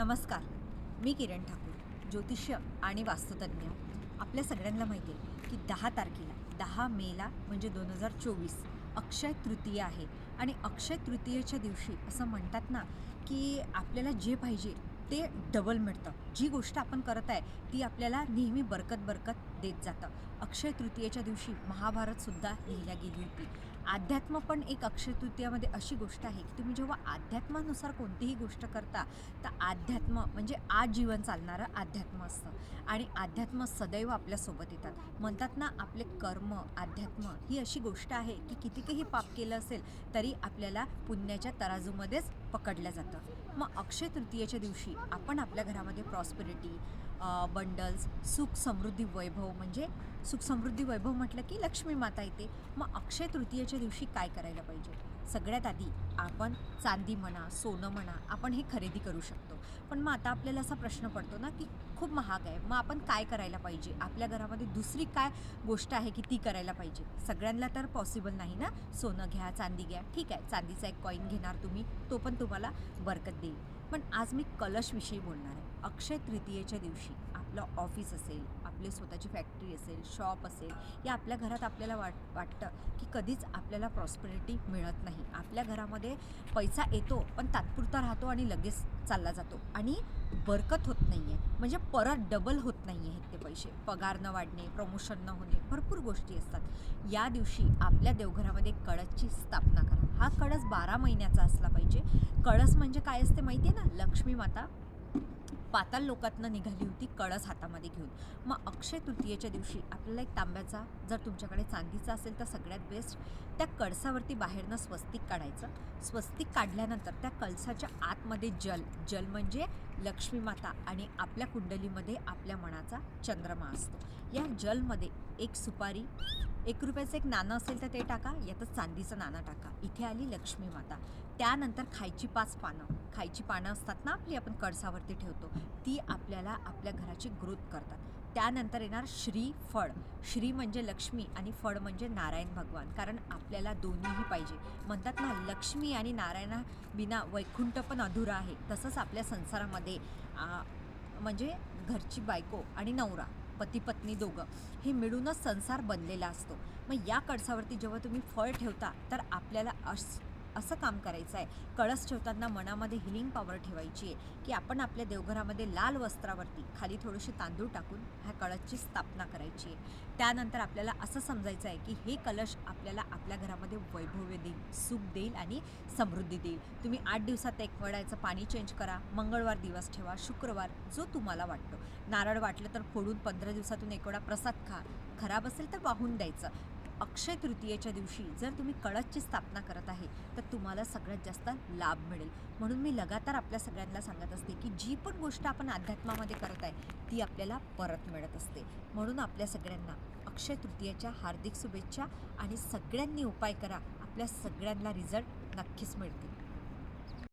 नमस्कार. मी किरण ठाकूर ज्योतिष्य आणि वास्तुतज्ञ. आपल्या सगळ्यांना माहिती आहे की दहा तारखेला दहा मेला म्हणजे दोन हजार चोवीस अक्षय तृतीया आहे. आणि अक्षय तृतीयेच्या दिवशी असं म्हणतात ना की आपल्याला जे पाहिजे ते डबल मिळतं. जी गोष्ट आपण करत आहे ती आपल्याला नेहमी बरकत बरकत देत जातं. अक्षय तृतीयेच्या दिवशी महाभारतसुद्धा लिहिल्या गेली होती. अध्यात्म पण एक अक्षय तृतीयामध्ये अशी गोष्ट आहे की तुम्ही जेव्हा अध्यात्मानुसार कोणतीही गोष्ट करता तर अध्यात्म म्हणजे आज जीवन चालणारं अध्यात्म असतं. आणि अध्यात्म सदैव आपल्यासोबत येतात. म्हणतात ना आपले कर्म अध्यात्म ही अशी गोष्ट आहे की कितीकही पाप केलं असेल तरी आपल्याला पुण्याच्या तराजूमध्येच पकडलं जातं. मग अक्षय तृतीयेच्या दिवशी आपण आपल्या घरामध्ये प्रॉस्पेरिटी बंडल्स सुख समृद्धी वैभव म्हणजे सुख समृद्धी वैभव म्हटलं की लक्ष्मी माता येते. मग अक्षय तृतीयेच्या दिवशी काय करायला पाहिजे? सगळ्यात आधी आपण चांदी म्हणा सोनं म्हणा आपण हे खरेदी करू शकतो. पण मग आता आपल्याला असा प्रश्न पडतो ना की खूप महाग आहे. मग आपण काय करायला पाहिजे? आपल्या घरामध्ये दुसरी काय गोष्ट आहे की ती करायला पाहिजे? सगळ्यांना तर पॉसिबल नाही ना? सोनं घ्या चांदी घ्या. ठीक आहे चांदीचा एक कॉईन घेणार तुम्ही तो पण तुम्हाला बरकत देईल. पण आज मी कलशविषयी बोलणार आहे. अक्षय तृतीयेच्या दिवशी आपलं ऑफिस असेल आपली स्वतःची फॅक्टरी असेल शॉप असेल या आपल्या घरात आपल्याला वाट वाटतं की कधीच आपल्याला प्रॉस्पेरिटी मिळत नाही. आपल्या घरामध्ये पैसा येतो पण तात्पुरता राहतो आणि लगेच चालला जातो. आणि बरकत होत नाही आहे म्हणजे परत डबल होत नाही आहेत ते पैसे. पगार न वाढणे प्रमोशन न होणे भरपूर गोष्टी असतात. या दिवशी आपल्या देवघरामध्ये कळसची स्थापना करा. हा कळस बारा महिन्याचा असला पाहिजे. कळस म्हणजे काय असते माहिती आहे ना? लक्ष्मी माता पाताल लोकातनं निघाली होती कळस हातामध्ये घेऊन. मग अक्षय तृतीयेच्या दिवशी आपल्याला एक तांब्याचा जर तुमच्याकडे चांदीचा असेल तर सगळ्यात बेस्ट त्या कळसावरती बाहेरनं स्वस्तिक काढायचं. स्वस्तिक काढल्यानंतर त्या कळसाच्या आतमध्ये जल जल म्हणजे लक्ष्मीमाता आणि आपल्या कुंडलीमध्ये आपल्या मनाचा चंद्रमा असतो. या जलमध्ये एक सुपारी एक रुपयाचं एक नाणं असेल तर ते टाका यातच चांदीचं नाणं टाका. इथे आली लक्ष्मी माता. त्यानंतर खायची पाच पानं. खायची पानं असतात ना आपली आपण कळसावरती ठेवतो. ती आपल्याला आपल्या घराची ग्रोथ करतात. त्यानंतर येणार श्री फळ श्री म्हणजे लक्ष्मी आणि फळ म्हणजे नारायण भगवान. कारण आपल्याला दोन्हीही पाहिजे. म्हणतात ना लक्ष्मी आणि नारायणा बिना वैकुंठ पण अधुरा आहे. तसंच आपल्या संसारामध्ये म्हणजे घरची बायको आणि नवरा पती पत्नी दोघं हे मिळूनच संसार बनलेला असतो. मग या कळसावरती जेव्हा तुम्ही फळ ठेवता तर आपल्याला अस असं काम करायचं आहे. कळस ठेवताना मनामध्ये हिलिंग पॉवर ठेवायची आहे की आपण आपल्या देवघरामध्ये लाल वस्त्रावरती खाली थोडेसे तांदूळ टाकून ह्या कळसची स्थापना करायची आहे. त्यानंतर आपल्याला असं समजायचं आहे की हे कलश आपल्याला आपल्या घरामध्ये वैभव्य देईल सुख देईल आणि समृद्धी देईल. तुम्ही आठ दिवसात एक वडायचं पाणी चेंज करा मंगळवार दिवस ठेवा शुक्रवार जो तुम्हाला वाटतो. नारळ वाटलं तर फोडून पंधरा दिवसातून एक वेळा प्रसाद खा. खराब असेल तर वाहून द्यायचं. अक्षय तृतीयेच्या दिवशी जर तुम्ही कळसची स्थापना करत आहे तर तुम्हाला सगळ्यात जास्त लाभ मिळेल. म्हणून मी लगातार आपल्या सगळ्यांना सांगत असते की जी पण गोष्ट आपण अध्यात्मामध्ये करत आहे ती आपल्याला परत मिळत असते. म्हणून आपल्या सगळ्यांना अक्षय तृतीयेच्या हार्दिक शुभेच्छा आणि सगळ्यांनी उपाय करा आपल्या सगळ्यांना रिझल्ट नक्कीच मिळतील.